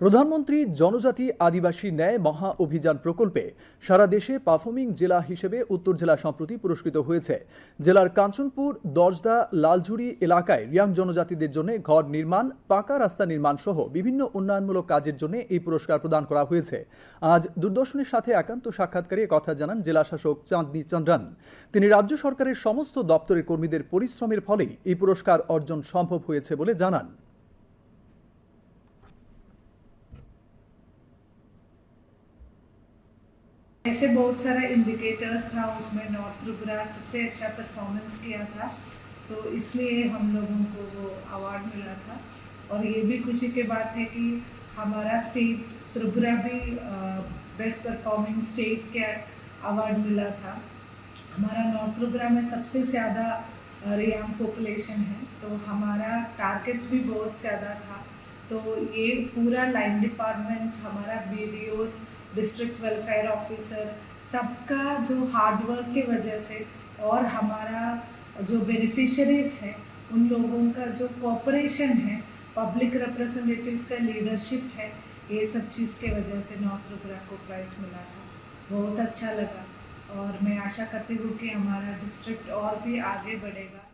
প্রধানমন্ত্রী জনজাতি আদিবাসী ন্যায় মহা অভিযান প্রকল্পে সারা দেশে পারফর্মিং জেলা হিসেবে উত্তর জেলা সম্প্রতি পুরস্কৃত হয়েছে। জেলার কাঞ্চনপুর, দশদা লালঝুড়ি এলাকায় রিয়াং জনজাতিদের জন্য ঘর নির্মাণ, পাকা রাস্তা নির্মাণ সহ বিভিন্ন উন্নয়নমূলক কাজের জন্য এই পুরস্কার প্রদান করা হয়েছে। আজ দূরদর্শনের সাথে একান্ত সাক্ষাৎকারে কথা জানান জেলা শাসক চাঁদনি চন্দ্রান। তিনি রাজ্য সরকারের সমস্ত দপ্তরের কর্মীদের পরিশ্রমের ফলেই এই পুরস্কার অর্জন সম্ভব হয়েছে বলে জানান। ऐसे बहुत सारा इंडिकेटर्स था, उसमें नॉर्थ त्रिपुरा सबसे अच्छा परफॉर्मेंस किया था तो इसलिए हम लोगों को वो अवार्ड मिला था। और ये भी खुशी की बात है कि हमारा स्टेट त्रिपुरा भी बेस्ट परफॉर्मिंग स्टेट के अवार्ड मिला था। हमारा नॉर्थ त्रिपुरा में सबसे ज़्यादा रियांग पॉपुलेशन है तो हमारा टारगेट्स भी बहुत ज़्यादा था। तो ये पूरा लाइन डिपार्टमेंट्स हमारा बी डिस्ट्रिक्ट वेलफेयर ऑफिसर सबका जो हार्डवर्क के वजह से और हमारा जो बेनिफिशरीज हैं, उन लोगों का जो कॉपरेशन है पब्लिक रिप्रेजेंटेटिव्स का लीडरशिप है, ये सब चीज़ के वजह से नॉर्थ त्रिपुरा को प्राइज़ मिला था। बहुत अच्छा लगा और मैं आशा करती हूँ कि हमारा डिस्ट्रिक्ट और भी आगे बढ़ेगा।